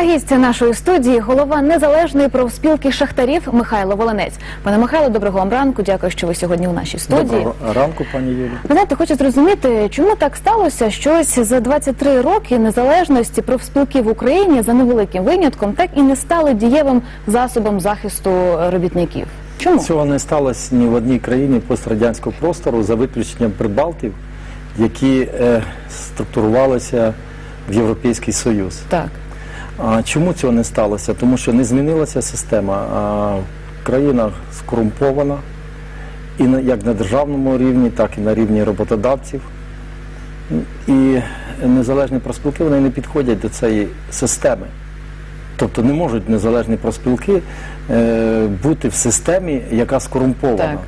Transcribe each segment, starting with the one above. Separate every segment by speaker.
Speaker 1: А гість нашої студії голова незалежної профспілки шахтарів Михайло Волонець. Пане Михайло, доброго вам ранку. Дякую, що ви сьогодні у нашій студії.
Speaker 2: Доброго ранку, пані Юлі.
Speaker 1: Ви знаєте, хочу зрозуміти, чому так сталося, що ось за 23 роки незалежності профспілки в Україні за невеликим винятком так і не стали дієвим засобом захисту робітників. Чому?
Speaker 2: Цього не сталося ні в одній країні пострадянського простору за виключенням Прибалтів, які е, структурувалися в Європейський Союз.
Speaker 1: Так.
Speaker 2: А чому цього не сталося? Тому що не змінилася система. А країна скорумпована і на як на державному рівні, так і на рівні роботодавців. І незалежні профспілки вони не підходять до цієї системи. Тобто не можуть незалежні профспілки е, бути в системі, яка скорумпована.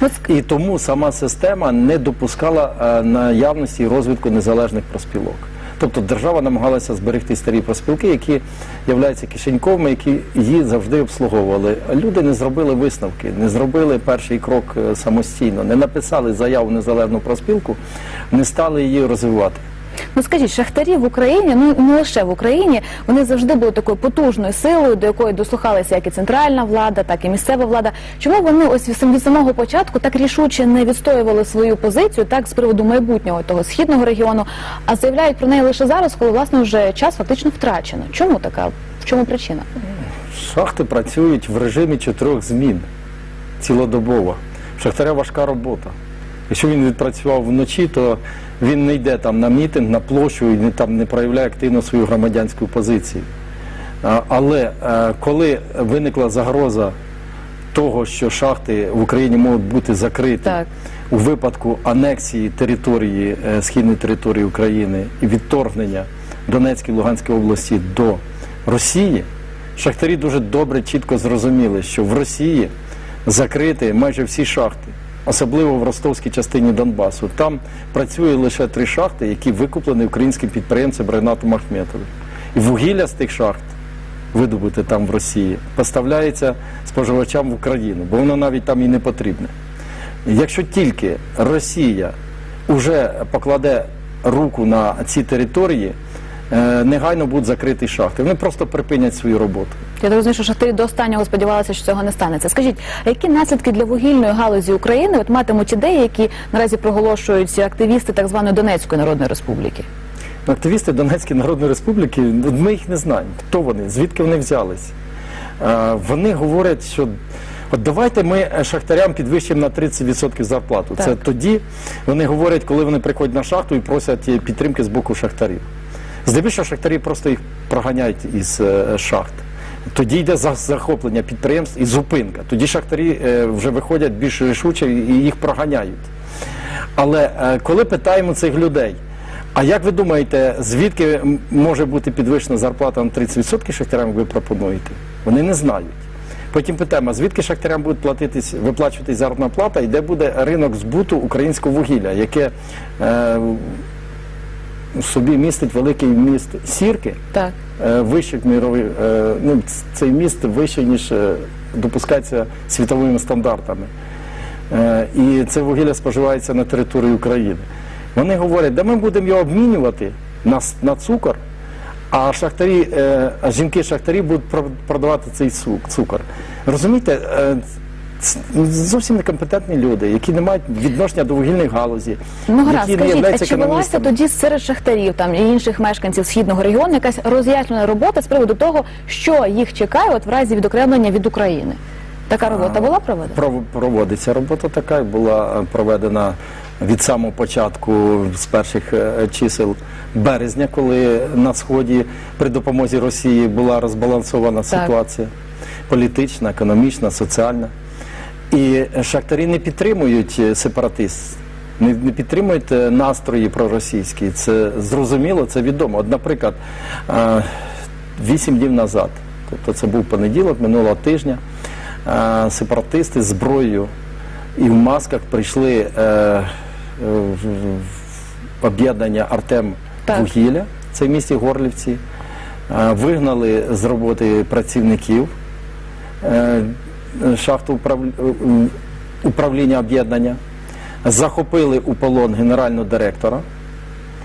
Speaker 1: Так. Ну,
Speaker 2: І тому сама система не допускала е, наявності і розвитку незалежних проспілок. Тобто держава намагалася зберегти старі проспілки, які являються кишеньковими, які її завжди обслуговували. Люди не зробили висновки, не зробили перший крок е, самостійно, не написали заяву в незалежну проспілку, не стали її розвивати.
Speaker 1: Ну скажіть, шахтарі в Україні, ну не лише в Україні, вони завжди були такою потужною силою, до якої дослухалися як і центральна влада, так і місцева влада. Чому вони ось від самого початку так рішуче не відстоювали свою позицію, так з приводу майбутнього того східного регіону, а заявляють про неї лише зараз, коли власне вже час фактично втрачено? Чому така? В чому причина?
Speaker 2: Шахти працюють в режимі чотирьох змін цілодобово. Шахтаря важка робота. Якщо він відпрацював вночі, то він не йде там на мітинг, на площу і не, там не проявляє активно свою громадянську позицію. А, Але е, коли виникла загроза того, що шахти в Україні можуть бути закриті
Speaker 1: Так.
Speaker 2: у випадку анексії території, е, східної території України і відторгнення Донецької Луганської області до Росії, шахтарі дуже добре, чітко зрозуміли, що в Росії закриті майже всі шахти, особливо в ростовській частині Донбасу. Там працює лише три шахти, які викуплені українським підприємцем Ренатом Ахметовим. І вугілля з тих шахт видобути там в Росії, поставляється споживачам в Україну, бо воно навіть там і не потрібне. Якщо тільки Росія вже покладе руку на ці території, е, негайно будуть закриті шахти. Вони просто припинять свою роботу.
Speaker 1: Я так розумію, що шахтарі до останнього сподівалися, що цього не станеться. Скажіть, а які наслідки для вугільної галузі України от матимуть ідеї, які наразі проголошують активісти так званої Донецької народної республіки?
Speaker 2: Активісти Донецької Народної Республіки, ми їх не знаємо. Хто вони, звідки вони взялись? Е, Вони говорять, що от давайте ми шахтарям підвищимо на 30% зарплату.
Speaker 1: Так.
Speaker 2: Це тоді вони говорять, коли вони приходять на шахту і просять підтримки з боку шахтарів. Здебільшого шахтарі просто їх проганяють із е, шахт. Тоді йде за- захоплення підприємств і зупинка. Тоді шахтарі е, вже виходять більш рішуче і їх проганяють. Але е, коли питаємо цих людей, а як ви думаєте, звідки може бути підвищена зарплата на 30% шахтарям, як ви пропонуєте? Вони не знають. Потім питаємо, звідки шахтарям буде платитись, виплачуватись заробітна плата і де буде ринок збуту українського вугілля, яке е, в собі містить великий міст сірки,
Speaker 1: Так.
Speaker 2: е, вищих мірових, е, ну, цей міст вищий, ніж е, допускається світовими стандартами. І це вугілля споживається на території України. Вони говорять, да ми будемо його обмінювати на, на цукор, а шахтарі, а жінки-шахтарі будуть продавати цей цукор. Розумієте, зовсім некомпетентні люди, які не мають відношення до вугільної галузі,
Speaker 1: Ну гаразд, скажіть, а чи велася тоді серед шахтарів там і інших мешканців східного регіону якась роз'яснена робота з приводу того, що їх чекає от в разі відокремлення від України? Така робота була проведена?
Speaker 2: Пров- Проводиться робота така, була е, проведена від самого початку з перших е, чисел березня, коли на сході при допомозі Росії була розбалансована ситуація політична, економічна, соціальна. І шахтарі не підтримують е, сепаратист, не, не підтримують е, настрої проросійські. Це зрозуміло, це відомо. От, наприклад, е, вісім днів назад, тобто це був понеділок минулого тижня, сепаратисти з зброєю і в масках прийшли в, об'єднання Артем
Speaker 1: Так.
Speaker 2: Вугілля, це в місті Горлівці, вигнали з роботи працівників шахту управління, управління об'єднання, захопили у полон генерального директора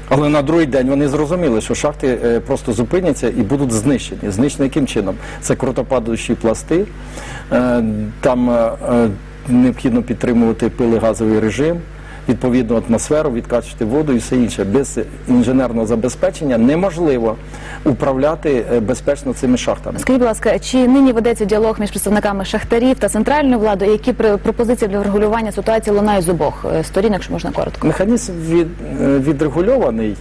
Speaker 2: Але на другий день вони зрозуміли, що шахти е, просто зупиняться і будуть знищені. Знищені яким чином? Це крутопадаючі пласти, е, там е, е, необхідно підтримувати пилигазовий режим, відповідну атмосферу, відкачувати воду і все інше. Без інженерного забезпечення неможливо управляти е, безпечно цими шахтами.
Speaker 1: Скажіть, будь ласка, чи нині ведеться діалог між представниками шахтарів та центральною владою? Які пропозиції для врегулювання ситуації лунають з обох е, сторін, якщо можна коротко?
Speaker 2: Механізм від, е, відрегульований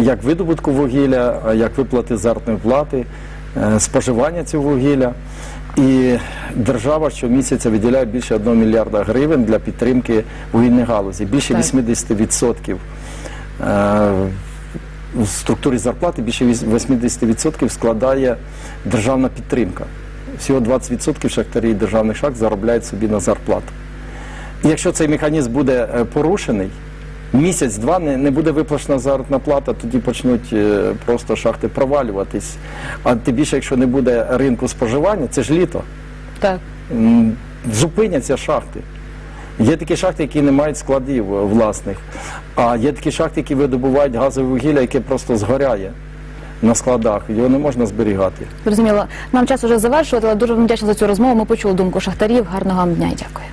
Speaker 2: як видобутку вугілля, як виплати заробітної плати, споживання цього вугілля. І держава щомісяця виділяє більше 1 мільярда гривень для підтримки вугільної галузі. Більше
Speaker 1: Так.
Speaker 2: 80% е, в структурі зарплати більше 80% складає державна підтримка. Всього 20% шахтарів державних шахт заробляють собі на зарплату. І якщо цей механізм буде е, порушений, місяць-два не, не буде виплачена заробітна плата, тоді почнуть е, просто шахти провалюватись. А тим більше, якщо не буде ринку споживання, це ж літо,
Speaker 1: Так.
Speaker 2: зупиняться шахти. Є такі шахти, які не мають складів е, власних, а є такі шахти, які видобувають газове вугілля, яке просто згоряє на складах. Його не можна зберігати.
Speaker 1: Зрозуміло. Нам час уже завершувати, але дуже вдячна за цю розмову. Ми почули думку шахтарів. Гарного вам дня і дякую.